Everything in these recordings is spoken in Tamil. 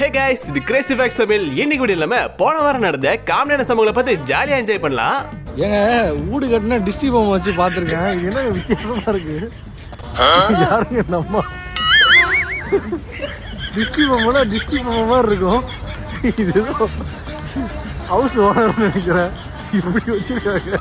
ஹே கைஸ் இது கிரேசி ஃபேக்ட் சமையல் இன்னைக்கு கூட இல்லாம போன வாரம் நடந்த காமெடியான சம்பவங்களை பார்த்து ஜாலியா என்ஜாய் பண்ணலாம். ஏங்க வீடு கட்டினா டிஸ்டி பொம்மை வச்சு பார்த்துருக்கேன். இது என்ன வித்தியாசமா இருக்கு? யாருங்க நம்ம அம்மா? டிஸ்டி பொம்மைனா டிஸ்டி பொம்மை மாதிரி இருக்கும். இது ஹவுஸ் ஓனர் நினைக்கிறேன். இப்படி வச்சிருக்காங்க.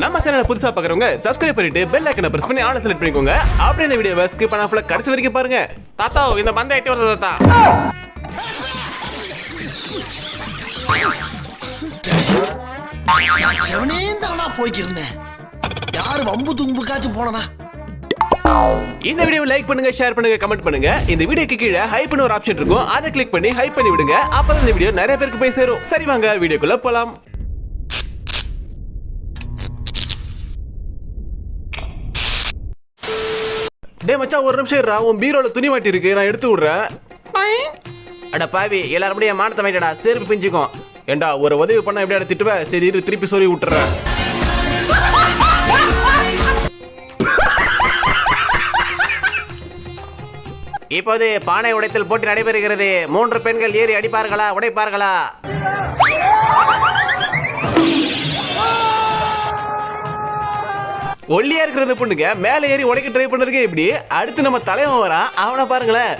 நம்ம சேனலை புதுசா பாக்குறவங்க சப்ஸ்கிரைப் பண்ணிட்டு பெல் ஐக்கனை பிரஸ் பண்ணி ஆன செலக்ட் பண்ணிக்கோங்க. அப்படியே இந்த வீடியோவை ஸ்கிப் பண்ணா ஃபுல்லா கடைசி வரைக்கும் பாருங்க. தாத்தா இந்த மந்தை எட்டி வருது தாத்தா. போய்க்கிருந்தேன். யாரு வம்பு தும்புக்காச்சும் போனனா இந்த வீடியோவை லைக் பண்ணுங்க ஷேர் பண்ணுங்க கமெண்ட் பண்ணுங்க. இந்த வீடியோக்கு கீழே ஹைப்னு ஒரு ஆப்ஷன் இருக்கும். அதை கிளிக் பண்ணி ஹைப் பண்ணி விடுங்க. அப்புறம் இந்த வீடியோ நிறைய பேருக்கு போய் சேரும். சரி வாங்க வீடியோக்குள்ள போலாம். டேய் மச்சான் ஒரு நிமிஷம் இருடா. உன் பீரோல துணி மாட்டி இருக்கு நான் எடுத்து விடுறேன். அட பாவி எல்லாரும் அப்படியே மானத்தை மாட்டடா. செருப்பு பிஞ்சுக்கும். ஏண்டா ஒரு உதவி பண்ண எப்படியா திட்டுவ? சரி இரு திருப்பி சொல்லி விட்டுறேன். இப்போது பானை உடைத்தல் போட்டி நடைபெறுகிறது. மூன்று பெண்கள் ஏறி அடிப்பார்களா உடைப்பார்களா? ஒல்லியா இருக்கிறது பொண்ணுங்க மேல ஏறி உடைக்க ட்ரை பண்ணதுக்கு எப்படி? அடுத்து நம்ம தலைவன் வரான். அவனை பாருங்களேன்.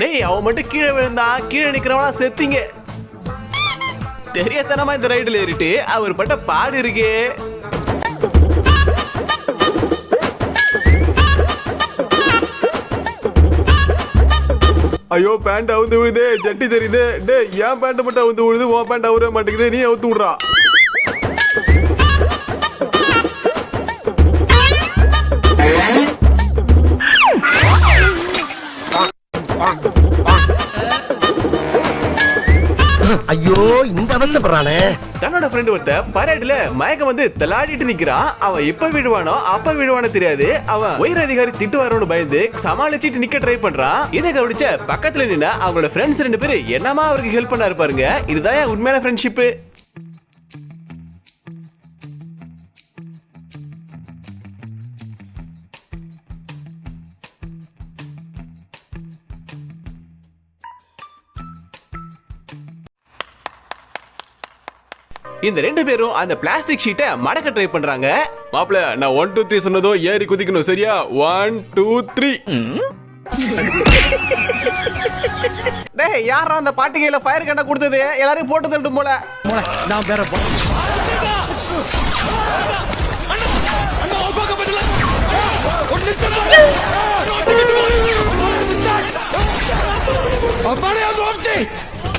டேய் அவன் மட்டும் கீழே விழுந்தா கீழே நிக்கிறவனா செத்தீங்க. தெரியத்தனமா இந்த ரைடுல ஏறிட்டு அவர் பட்ட பாடு இருக்கே. ஐயோ பேண்ட் அவுந்து விழுது ஜட்டி தெரியுது. டேய் ஏன் பேண்ட் மட்டும் அவுந்து விழுது? உன் பேண்ட் அவுற மாட்டேங்குது நீ அவுத்து விடுறா. ஐயோ இந்த அவஸ்தப்படுறானே தன்னோட ஃப்ரெண்ட் ஒருத்த பரேட்ல மயக்கம் வந்து தலாடிட்டு நிக்கிறான். அவன் எப்ப விடுவானோ அப்ப விடுவானோ தெரியாது. அவன் உயர் அதிகாரி திட்டுவாரோன்னு பயந்து சமாளிச்சிட்டு நிக்க ட்ரை பண்றான். இதை கவனிச்ச பக்கத்துல நின்ன அவங்களோட ஃப்ரெண்ட்ஸ் ரெண்டு பேரும் என்னமா அவருக்கு ஹெல்ப் பண்ணாரு பாருங்க. இதுதான் உண்மையான ஃப்ரெண்ட்ஷிப் இந்த ரெண்டு பேரும் அந்த பிளாஸ்டிக் ஷீட்டை மடக்க ட்ரை பண்றாங்க. மாப்பிள நான் ஒன் டூ த்ரீ சொன்னதோ ஏறி குதிக்கணும் சரியா? ஒன் டூ த்ரீ டேய் யாரா அந்த பாட்டு கையில ஃபயர் கண்ட கொடுத்தது? எல்லாரும் போட்டு தள்ளிட்டு போல. நான் பேர அப்பாடே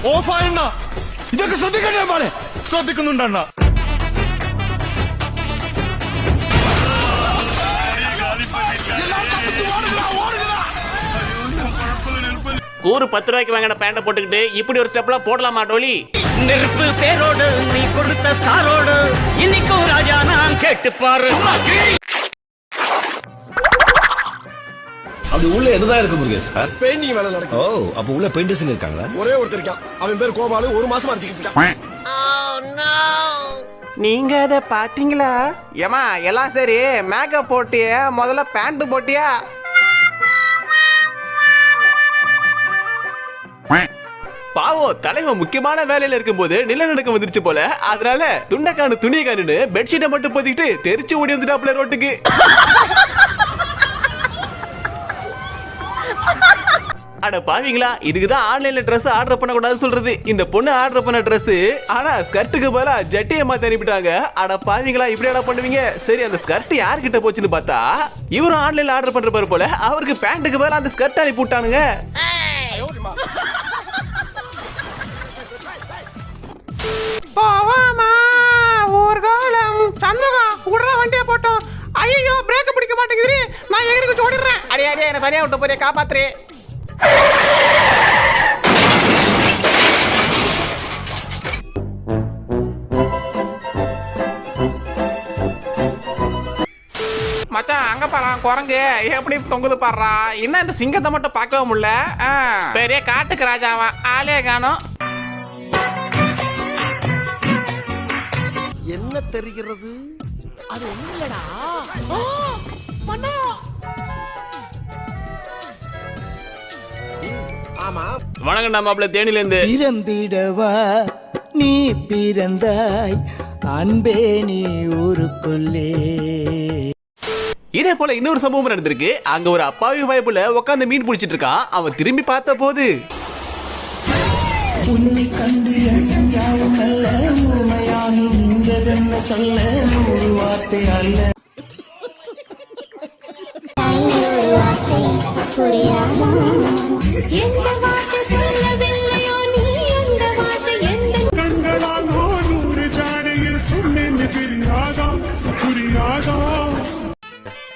ஓ ஃபைன்னா ഇതൊക്കെ ശ്രദ്ധിക്കണ്ടേ അപ്പാടെ ശ്രദ്ധിക്കുന്നുണ്ടണ്ണ கூறு பத்து ரூபாய்க்கு வாங்கின பேண்ட போட்டுக்கிட்டு இப்படி ஒரு ஸ்டெப்லாம் போடலாமா டோலி நெருப்பு பேரோடு நீ கொடுத்த ஸ்டாரோடு இன்னைக்கும் ராஜா நான் கேட்டுப்பாரு அப்படி உள்ள என்னதான் இருக்கு முருகேஷ்? சார். பெயிண்டிங் வேலை நடக்கும் ஓ அப்ப உள்ள பெயிண்டர்ஸ் இருக்காங்களா? ஒரே ஒருத்தர் இருக்கான். அவன் பேர் கோபாலு. ஒரு மாசமா அடிச்சுக்கிட்டு இருக்கான். நீங்க அதை பாத்தீங்களா? ஏமா எல்லாம் சரி. மேக்கப் போட்டிய முதல்ல பேண்ட் போட்டியா? பாவம் தலைவன் முக்கியமான வேலையில இருக்கும்போது நிலநடுக்கம் வந்துருச்சு போல. அதனால துண்டக்கானு துணியை காணுன்னு பெட்ஷீட்டை மட்டும் போத்திக்கிட்டு தெரிச்சு ஓடி வந்துட்டாப்ல ரோட்டுக்கு. அட பாவீங்களா? இதுக்கு தான் ஆன்லைன்ல ட்ரெஸ் ஆர்டர் பண்ண கூடாது சொல்றது. இந்த பொண்ணு ஆர்டர் பண்ண ட்ரெஸ் ஆனா ஸ்கர்ட்டுக்கு பதிலா ஜட்டியை மாத்தி அனுப்பிட்டாங்க. அட பாவீங்களா இப்படி என்ன பண்ணுவீங்க? சரி அந்த ஸ்கர்ட் யார்கிட்ட போச்சுன்னு பார்த்தா இவரும் ஆன்லைன்ல ஆர்டர் பண்ற பாரு போல அவருக்கு பேண்ட்டுக்கு பதிலா அந்த ஸ்கர்ட் அனுப்பி விட்டானுங்க. போவாமா? ஊர்காலம். சண்முகம் விடுற வண்டியை போட்டோம். ஐயோ பிரேக் பிடிக்க மாட்டேங்குது நான் எங்களுக்கு ஓடிடுறேன். அடியே அடியே என்ன தனியா விட்டு போறிய மச்சான் அங்க பாரா குரங்கு. எப்படி தொங்குது பாடுறா என்ன இந்த சிங்கத்தை மட்டும் பார்க்கவும் முடியல. பெரிய காட்டுக்கு ராஜாவா? ஆளே காணும். என்ன தெரிகிறது? அது ஒண்ணுலடா மண்ணா ஆமா. வணக்கம் மாப்பிள்ள தேனிலேருந்து பிறந்திடவா நீ பிறந்தாய் அன்பே நீ ஊருக்குள்ளே. இதே போல இன்னொரு சம்பவம் நடந்திருக்கு. அங்க ஒரு அப்பாவி பயப்புல உட்காந்து மீன் பிடிச்சிட்டு இருக்கான். அவன் திரும்பி பார்த்த போது உன்னை கண்டு எண்ணம் யாவும் அல்ல உண்மையாகி நின்றதென்ன சொல்ல நூறு வார்த்தை அல்ல.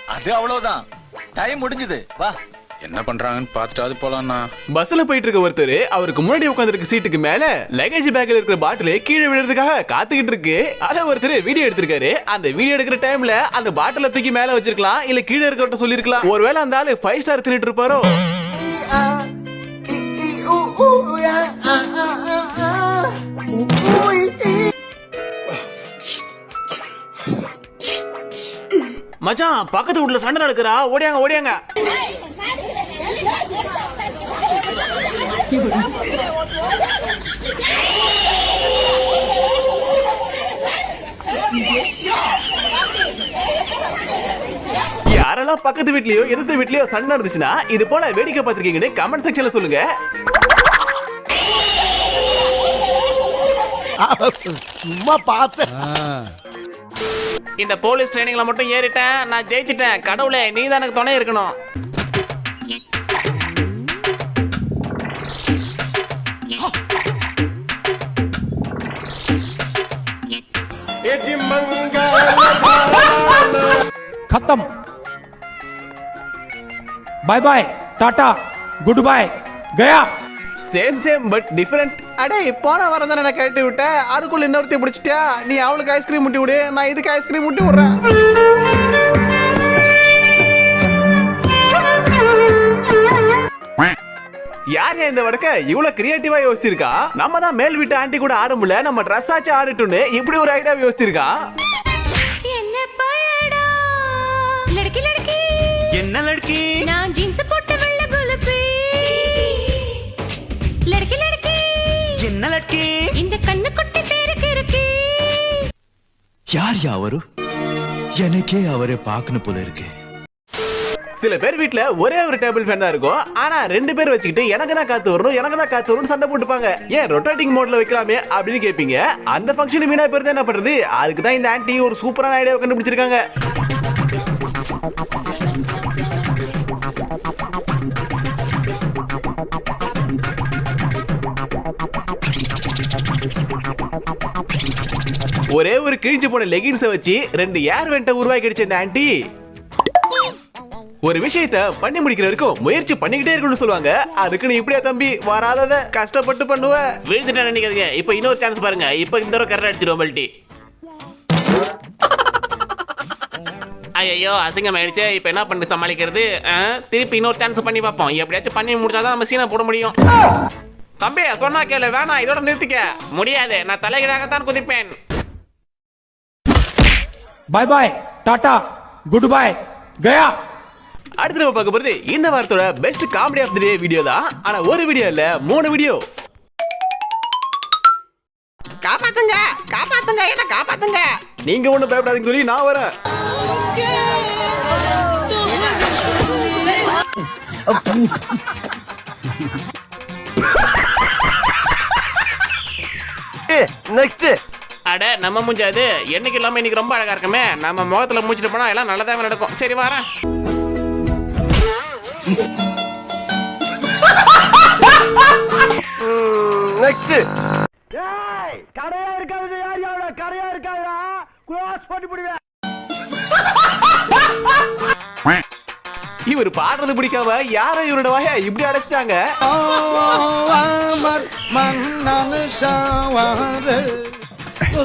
அது அவ்வளவுதான். டைம் முடிஞ்சது. வா. என்ன பண்றாங்கன்னு பார்த்துட்டாவது போலாம்ண்ணா. பஸ்ல போயிட்டு இருக்க ஒருத்தர் அவருக்கு முன்னாடி உட்காந்துருக்க சீட்டுக்கு மேல லக்கேஜ் பேக்ல இருக்கிற பாட்டில் கீழே விழுறதுக்காக காத்துக்கிட்டு இருக்கு அத ஒருத்தர் வீடியோ எடுத்திருக்காரு. அந்த வீடியோ எடுக்கிற டைம்ல அந்த பாட்டில தூக்கி மேல வச்சிருக்கலாம் இல்ல கீழே இருக்கவட்ட சொல்லிருக்கலாம். ஒருவேளை அந்த ஆளு ஃபைவ் ஸ்டார் தின்னுட்டு இருப்பாரோ? மச்சான் பக்கத்து வீட்ல சண்டை நடக்குறா ஓடியாங்க ஓடியாங்க. யாரெல்லாம் பக்கத்து வீட்லயோ எதிர்த்த வீட்லயோ சண்டை நடந்துச்சுன்னா இது போல வேடிக்கை பார்த்திருக்கீங்கன்னு கமெண்ட் செக்ஷன்ல சொல்லுங்க. சும்மா பார்த்த இந்த போலீஸ் ட்ரைனிங்ல மட்டும் ஏறிட்டேன் நான் ஜெயிச்சிட்டேன் கடவுளே நீ தான் எனக்கு துணை இருக்கணும் खत्म bye bye tata goodbye गया சேம் சேம் பட் டிஃப்ரெண்ட் அடே போன வாரம் தான் கேட்டு விட்டேன் அதுக்குள்ள இன்னொருத்தையும் பிடிச்சிட்டியா நீ அவளுக்கு ஐஸ்கிரீம் முட்டி விடு. நான் இதுக்கு ஐஸ்கிரீம் முட்டி விடுறேன். யார் இந்த வடக்க? இவ்வளவு கிரியேட்டிவா யோசிச்சிருக்கா? நம்ம தான் மேல் வீட்டு ஆண்டி கூட ஆட முடியல. நம்ம ட்ரெஸ் ஆச்சு ஆடட்டும்னு இப்படி ஒரு ஐடியா யோசிச்சிருக்கா? என்ன லடக்கி. என்ன லடக்கி? யார் அவரு எனக்கே அவரை பார்க்கணும் போல இருக்கு. சில பேர் வீட்ல ஒரே ஒரு டேபிள் ஃபேன் தான் இருக்கும். ஆனா ரெண்டு பேர் வச்சுக்கிட்டு எனக்கு தான் காத்து வரணும் எனக்கு தான் காத்து வரணும் சண்டை போட்டுப்பாங்க. ஏன் ரொட்டேட்டிங் மோட்ல வைக்கலாமே அப்படின்னு கேட்பீங்க அந்த ஃபங்க்ஷன் வீணா பேர் என்ன பண்றது? அதுக்கு தான் இந்த ஆன்ட்டி ஒரு சூப்பரான ஐடியாவை கண்டுபிடிச்சிருக்காங்க. ஒரே ஒரு கிழிஞ்சு போன லெகின்ஸை வச்சு ரெண்டு ஏர் வெண்ட்டை உருவாக்கிடுச்சு இந்த ஆண்டி ஒரு விஷயத்த பண்ணி முடிக்கிற வரைக்கும் முயற்சி பண்ணிக்கிட்டே இருக்கணும்னு சொல்லுவாங்க. அதுக்கு நீ இப்படியா தம்பி வராதத கஷ்டப்பட்டு பண்ணுவ. விழுந்துட்டேன் நினைக்காதீங்க. இப்போ இன்னொரு சான்ஸ் பாருங்க. இப்போ இந்த தடவை கரெக்டா அடிச்சிருவோம் பல்ட்டி ஐயோ அசிங்கம் ஆயிடுச்சு இப்போ என்ன பண்ணி சமாளிக்கிறது? ஆ, திருப்பி இன்னொரு சான்ஸ் பண்ணி பார்ப்போம். எப்படியாச்சும் பண்ணி முடிச்சாதான் நம்ம சீனை போட முடியும். தம்பி சொன்னா கேளு. வேணாம் இதோட நிறுத்திக்க. முடியாது. நான் தலைகளாகத்தான் குதிப்பேன். Bye bye Tata good bye கயா அடுத்து நம்ம பார்க்க போறது இந்த வாரத்தோட best comedy of the day video தான். ஆனா ஒரு வீடியோ இல்ல மூணு வீடியோ காப்பாத்துங்க காப்பாத்துங்க என்ன காப்பாத்துங்க? நீங்க ஒண்ணும் பயப்படாதீங்க சொல்லி நான் வரேன். நெக்ஸ்ட் அட நம்ம முடிஞ்சாது என்னைக்கு இல்லாம இன்னைக்கு ரொம்ப அழகா இருக்குமே. நம்ம முகத்துல மூச்சிட்டு போனா எல்லாம் நல்லதாகவே நடக்கும். சரி வார நெக்ஸ்ட் ஏய் கடையா இருக்காது யார் யாரோட? போட்டு பிடிவே இவர் பாடுறது பிடிக்காம யார இவரோட வாய இப்படி அடைச்சிட்டாங்க?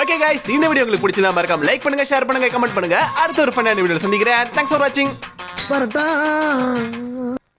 ஓகே गाइस இந்த வீடியோ உங்களுக்கு பிடிச்சதா மறக்காம லைக் பண்ணுங்க ஷேர் பண்ணுங்க கமெண்ட் பண்ணுங்க அடுத்த ஒரு ஃபன்னான வீடியோ சந்திக்கிறேன் தேங்க்ஸ் ஃபார் வாட்சிங் வரட்டா